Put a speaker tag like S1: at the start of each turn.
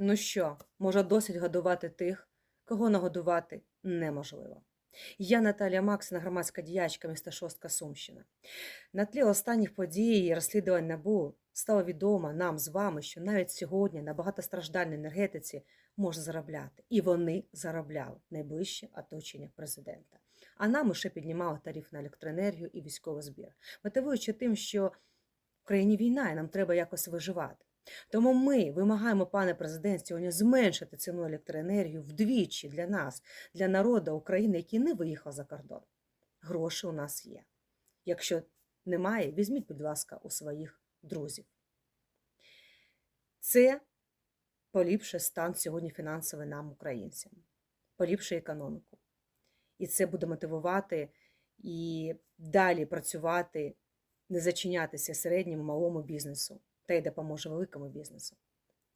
S1: Ну що, може досить годувати тих, кого нагодувати неможливо. Я Наталія Максина, громадська діячка міста Шостка Сумщина. На тлі останніх подій і розслідувань НАБУ стало відомо нам з вами, що навіть сьогодні на багатостраждальній енергетиці можна заробляти. І вони заробляли найближче оточення президента. А нам ще піднімали тариф на електроенергію і військовий збір, мотивуючи тим, що в країні війна і нам треба якось виживати. Тому ми вимагаємо, пане президент, сьогодні зменшити ціну електроенергію вдвічі для нас, для народу України, який не виїхав за кордон. Гроші у нас є. Якщо немає, візьміть, будь ласка, у своїх друзів. Це поліпшує стан сьогодні фінансовий нам, українцям, поліпшує економіку. І це буде мотивувати і далі працювати, не зачинятися середньому малому бізнесу та й допоможе великому бізнесу.